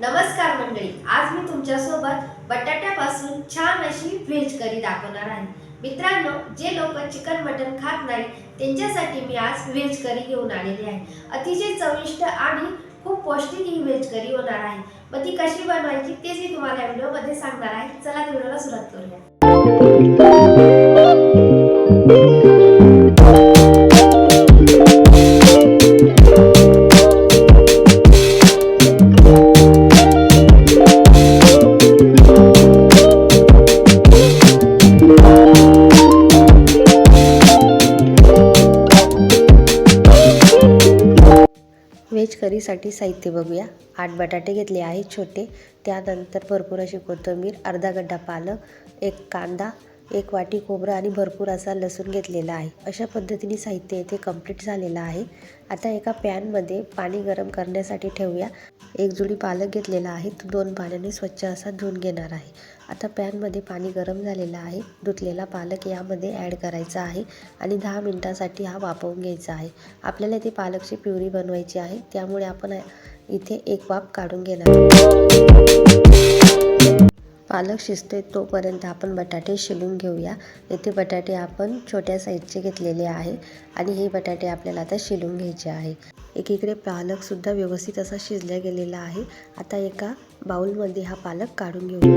नमस्कार मंडळी आज मी तुमच्यासोबत बटाट्यापासून छान अशी व्हेज करी दाखवणार आहे. मित्रांनो जे लोक चिकन मटन खात नाही त्यांच्यासाठी मी आज व्हेज करी घेऊन आलेली आहे. अतिशय चविष्ट आणि खूप पौष्टिक ही व्हेज करी होणार आहे. मग ती कशी बनवायची तेच मी तुम्हाला या व्हिडिओमध्ये सांगणार आहे. चला व्हिडिओला सुरुवात करूया. रेसिपीसाठी साहित्य बघूया. आठ बटाटे घेतले आहेत छोटे. त्यानंतर भरपूर अशी कोथिंबीर अर्धा गड्डा पालक एक कांदा एक वाटी खोबरं आणि भरपूर असा लसूण घेतलेला आहे. अशा पद्धतीने साहित्य येथे कंप्लीट झालेलं आहे. आता एका पॅनमध्ये पाणी गरम करण्यासाठी ठेवूया. एक जुडी पालक घेतलेला आहे. तो दोन पाण्याने स्वच्छ असा धुवून घेणार आहे. आता पॅनमध्ये पाणी गरम झालेलं आहे. धुतलेला पालक यामध्ये ॲड करायचा आहे आणि दहा मिनटासाठी हा वापरून घ्यायचा आहे. आपल्याला इथे पालकची प्युरी बनवायची आहे. त्यामुळे आपण इथे एक वाप काढून घेणार पालक शिजते तोपर्यंत आपण बटाटे शिलून घेऊया. इथे बटाटे आपण छोट्या साईजचे घेतलेले आहे आणि हे बटाटे आपल्याला आता शिलून घ्यायचे आहे. एकीकडे पालकसुद्धा व्यवस्थित असा शिजला गेलेला आहे. आता एका बाउलमध्ये हा पालक काढून घेऊ.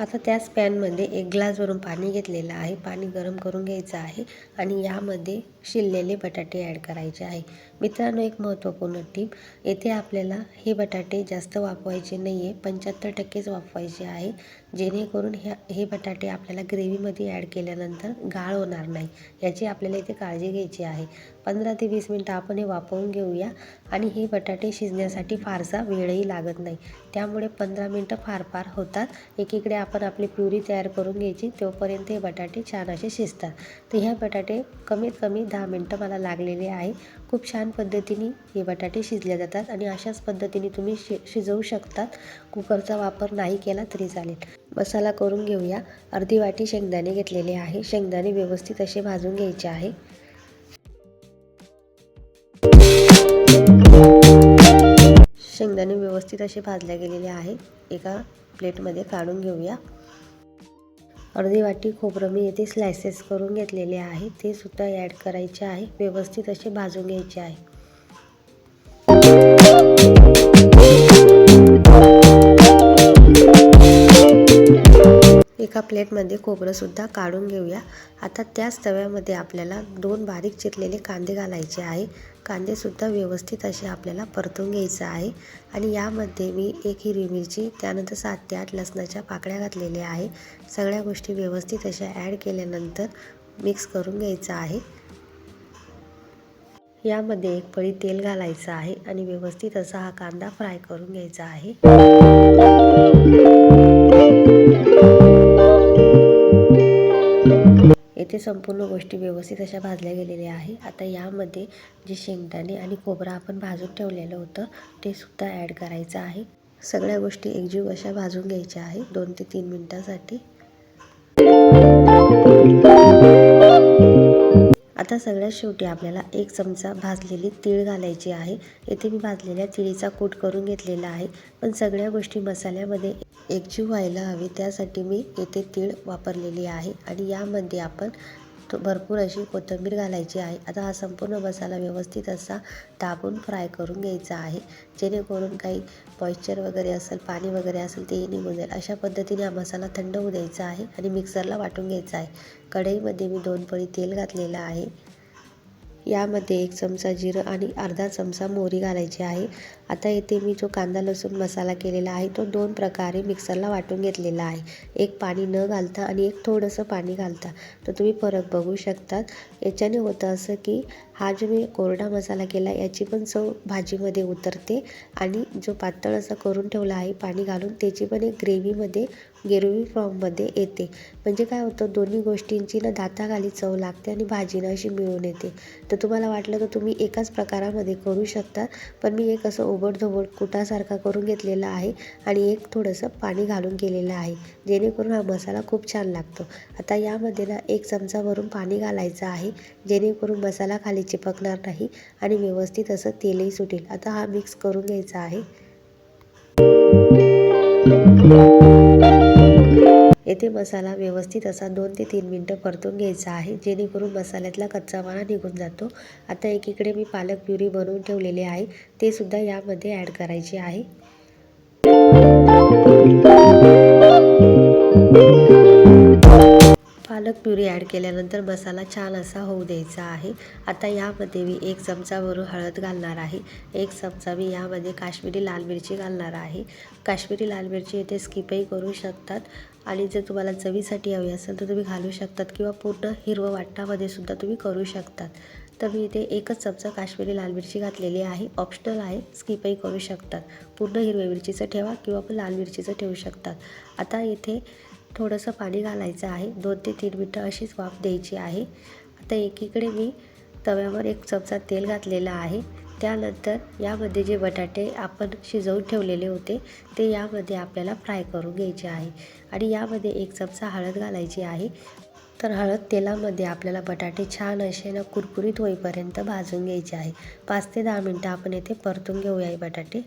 आता त्याच पॅनमध्ये एक ग्लासवरून पाणी घेतलेलं आहे. पाणी गरम करून घ्यायचं आहे आणि यामध्ये शिललेले बटाटे ॲड करायचे आहे. मित्रांनो एक महत्त्वपूर्ण टीप येथे आपल्याला हे बटाटे जास्त वापवायचे नाही आहे पंच्याहत्तर टक्केच वापवायचे आहे. जेणेकरून ह्या हे बटाटे आपल्याला ग्रेव्हीमध्ये ॲड केल्यानंतर गाळ होणार नाही याची आपल्याला इथे काळजी घ्यायची आहे. पंधरा ते वीस मिनटं आपण हे वापरून घेऊया आणि हे बटाटे शिजण्यासाठी फारसा वेळही लागत नाही. त्यामुळे पंधरा मिनटं फार फार होतात. एकीकडे आपण आपली प्युरी तयार करून घ्यायची तोपर्यंत हे बटाटे छान असे शिजतात. तर ह्या बटाटे कमीत कमी दहा मिनटं मला लागलेले आहे. खूप छान पद्धतीने हे बटाटे शिजले जातात आणि अशाच पद्धतीने तुम्ही शि शिजवू शकतात. कुकरचा वापर नाही केला तरी चालेल. मसाला करून घेऊया. अर्धी वाटी शेंगदाणे घेतलेले आहे. शेंगदाणे व्यवस्थित असे भाजून घ्यायचे आहे. शेंगदाणे व्यवस्थित असे भाजले गेलेले आहे. एका प्लेटमध्ये काढून घेऊया. अर्धी वाटी खोबरं मी येथे स्लायसेस करून घेतलेले आहे. ते सुद्धा ॲड करायचे आहे. व्यवस्थित असे भाजून घ्यायचे आहे. एका प्लेटमध्ये खोबरंसुद्धा काढून घेऊया. आता त्याच तव्यामध्ये आपल्याला दोन बारीक चिरलेले कांदे घालायचे आहे. कांदेसुद्धा व्यवस्थित असे आपल्याला परतून घ्यायचं आहे. आणि यामध्ये मी एक हिरवी मिरची त्यानंतर सात ते आठ लसणाच्या पाकळ्या घातलेल्या आहे. सगळ्या गोष्टी व्यवस्थित अशा ॲड केल्यानंतर मिक्स करून घ्यायचं आहे. यामध्ये एक पळी तेल घालायचं आहे आणि व्यवस्थित असा हा कांदा फ्राय करून घ्यायचा आहे. इथे संपूर्ण गोष्टी व्यवस्थित अशा भाजल्या गेलेल्या आहे. आता यामध्ये जे शेंगदाणे आणि खोबरं आपण भाजून ठेवलेलं होतं ते सुद्धा ॲड करायचं आहे. सगळ्या गोष्टी एकजीव अशा भाजून घ्यायच्या आहे दोन ते तीन मिनटासाठी. आता सगळ्यात शेवटी आपल्याला एक चमचा भाजलेली तीळ घालायची आहे. येथे मी भाजलेल्या तिळीचा कूट करून घेतलेला आहे. पण सगळ्या गोष्टी मसाल्यामध्ये एकजीव व्हायला हवी. त्यासाठी मी येथे तीळ वापरलेली आहे आणि यामध्ये आपण भरपूर अशी कोथिंबीर घालायची आहे. आता हा संपूर्ण मसाला व्यवस्थित असा दाबून फ्राय करून घ्यायचा आहे. जेणेकरून काही मॉइश्चर वगैरे असेल पाणी वगैरे असेल तेही निघून जाईल अशा पद्धतीने हा मसाला थंड होऊ द्यायचा आहे आणि मिक्सरला वाटून घ्यायचा आहे. कढईमध्ये मी दोन पळी तेल घातलेलं आहे. यामध्ये एक चमचा जिरं आणि अर्धा चमचा मोहरी घालायची आहे. आता येथे मी जो कांदा लसूण मसाला केलेला आहे तो दोन प्रकारे मिक्सरला वाटून घेतलेला आहे. एक पाणी न घालता आणि एक थोडंसं पाणी घालता. तर तुम्ही फरक बघू शकतात. याच्याने होतं असं की हा जो मी कोरडा मसाला केला याची पण चव भाजीमध्ये उतरते आणि जो पातळ असा करून ठेवला आहे पाणी घालून त्याची पण एक ग्रेव्हीमध्ये गिरवी फॉर्ममध्ये येते. म्हणजे काय होतं दोन्ही गोष्टींची ना दाताखाली चव लागते आणि भाजी ना अशी मिळून येते. तर तुम्हाला वाटलं तर तुम्ही एकाच प्रकारामध्ये करू शकता पण मी एक असं ओबडधोबड कुटासारखा करून घेतलेला आहे आणि एक थोडंसं पाणी घालून केलेलं आहे जेणेकरून हा मसाला खूप छान लागतो. आता यामध्ये ना एक चमचा भरून पाणी घालायचं आहे जेणेकरून मसाला खाली चिपकणार नाही आणि व्यवस्थित असं तेलही सुटेल. आता हा मिक्स करून घ्यायचा आहे. येथे मसाला व्यवस्थित असा दोन ते तीन मिनटं परतून घ्यायचा आहे. जेणेकरून मसाल्यातला कच्चापणा निघून जातो. आता एकीकडे मी पालक प्युरी बनवून ठेवलेले आहे. ते सुद्धा यामध्ये ॲड करायचे आहे. पालक प्युरी ॲड केल्यानंतर मसाला छान असा होऊ द्यायचा आहे. आता यामध्ये मी एक चमचावरून हळद घालणार आहे. एक चमचा मी यामध्ये काश्मीरी लाल मिरची घालणार आहे. काश्मीरी लाल मिरची इथे स्किपही करू शकतात आणि जर तुम्हाला चवीसाठी हवी असेल तर तुम्ही घालू शकतात किंवा पूर्ण हिरवं वाटणामध्ये सुद्धा तुम्ही करू शकतात. तर मी इथे एकच चमचा काश्मीरी लाल मिरची घातलेली आहे. ऑप्शनल आहे स्किपही करू शकतात. पूर्ण हिरव्या मिरचीचं ठेवा किंवा पण लाल मिरचीचं ठेवू शकतात. आता इथे थोडंसं पाणी घालायचं आहे. दोन ते तीन मिनटं अशीच वाफ द्यायची आहे. आता एकीकडे मी तव्यावर एक चमचा तेल घातलेलं आहे. त्यानंतर यामध्ये जे बटाटे आपण शिजवून ठेवलेले होते ते यामध्ये आपल्याला फ्राय करून घ्यायचे आहे. आणि यामध्ये एक चमचा हळद घालायची आहे. तर हळद तेलामध्ये आपल्याला बटाटे छान असे ना कुरकुरीत होईपर्यंत भाजून घ्यायचे आहे. पाच ते दहा मिनटं आपण येथे परतून घेऊया हे बटाटे.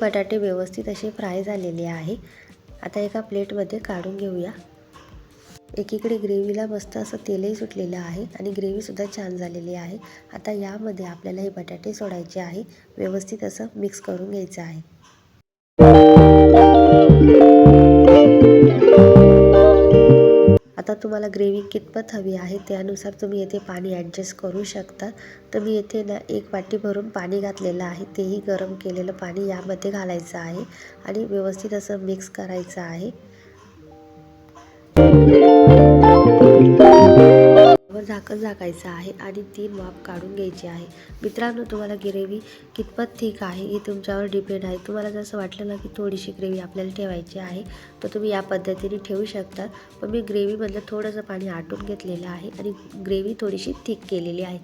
बटाटे व्यवस्थित असे फ्राय झालेले आहे. आता एका प्लेटमध्ये काढून घेऊया. एकीकडे ग्रेव्हीला मस्त असं तेलही सुटलेलं आहे आणि ग्रेव्हीसुद्धा छान झालेली आहे. आता यामध्ये आपल्याला हे बटाटे सोडायचे आहे. व्यवस्थित असं मिक्स करून घ्यायचं आहे. आता तुम्हाला ग्रेव्ही कितपत हवी आहे त्यानुसार तुम्ही येथे पाणी ॲडजस्ट करू शकता. तर मी येथे ना एक वाटी भरून पाणी घातलेलं आहे तेही गरम केलेलं पाणी यामध्ये घालायचं आहे आणि व्यवस्थित असं मिक्स करायचं आहे. वर झाकण झाकायचं आहे आणि तीन माप काढून घ्यायची आहे. मित्रांनो तुम्हाला ग्रेव्ही कितपत ठीक आहे हे तुमच्यावर डिपेंड आहे. तुम्हाला जसं वाटलं ना की थोडीशी ग्रेव्ही आपल्याला ठेवायची आहे तर तुम्ही या पद्धतीने ठेवू शकता. पण मी ग्रेव्हीमधलं थोडंसं पाणी आटून घेतलेलं आहे आणि ग्रेव्ही थोडीशी थिक केलेली आहे.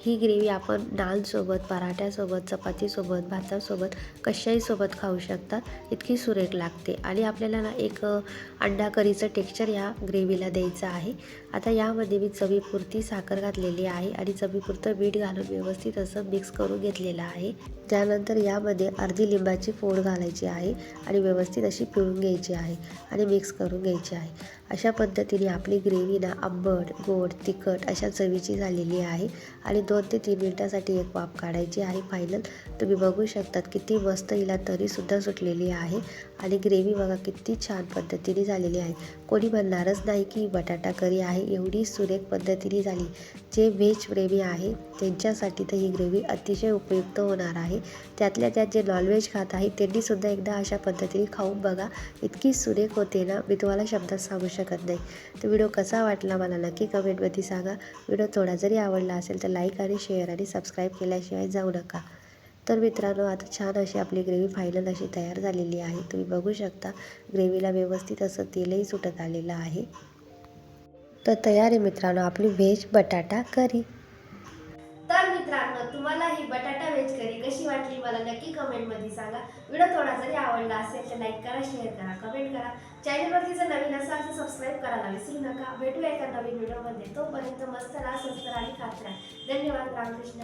ही ग्रेव्ही आपण नानसोबत पराठ्यासोबत चपातीसोबत भातासोबत कशाहीसोबत खाऊ शकतात इतकी सुरेख लागते. आणि आपल्याला ना एक अंडा करीचं टेक्स्चर या ग्रेव्हीला द्यायचं आहे. आता यामध्ये मी चवीपुरती साखर घातलेली आहे आणि चवीपुरतं मीठ घालून व्यवस्थित असं मिक्स करून घेतलेलं आहे. त्यानंतर यामध्ये अर्धी लिंबाची फोड घालायची आहे आणि व्यवस्थित अशी पिळून घ्यायची आहे आणि मिक्स करून घ्यायची आहे. अशा पद्धतीने आपली ग्रेव्ही ना आंबट गोड तिखट अशा चवीची झालेली आहे. आणि दोन ते तीन मिनटासाठी एक वाफ काढायची आहे. फायनल तुम्ही बघू शकतात किती मस्त हिला तरीसुद्धा सुटलेली आहे. आणि ग्रेव्ही बघा किती छान पद्धतीने झालेली आहे. कोणी म्हणणारच नाही की बटाटा करी आहे एवढी सुरेख पद्धतीने झाली. जे व्हेज प्रेमी आहे त्यांच्यासाठी तर ही ग्रेव्ही अतिशय उपयुक्त होणार आहे. त्यातल्या त्यात जे नॉनव्हेज खात आहे त्यांनीसुद्धा एकदा अशा पद्धतीने खाऊन बघा. इतकी सुरेख होते ना मी तुम्हाला शब्दात सांगू शकत नाही. तर व्हिडिओ कसा वाटला मला नक्की कमेंटमध्ये सांगा. व्हिडिओ थोडा जरी आवडला असेल तर लाईक आणि शेअर आणि सबस्क्राईब केल्याशिवाय जाऊ नका. तर मित्रांनो आता छान अशी आपली ग्रेव्ही फायनल अशी तयार झालेली आहे. तुम्ही बघू शकता ग्रेव्हीला व्यवस्थित असं तेलही सुटत आलेलं आहे. तर तयार आहे मित्रांनो आपली व्हेज बटाटा करी तर मित्रांनो तुम्हाला ही बटाटा व्हेज करी कशी वाटली मला नक्की कमेंटमध्ये सांगा. व्हिडिओ थोडा जरी आवडला असेल तर लाईक करा शेअर करा कमेंट करा. चॅनलवरती जर नवीन असाल तर सबस्क्राईब करायला विसरू नका. भेटूया एका नवीन व्हिडिओमध्ये तोपर्यंत मस्त राहा स्वस्त राहा आणि खात राहा. धन्यवाद रामकृष्ण.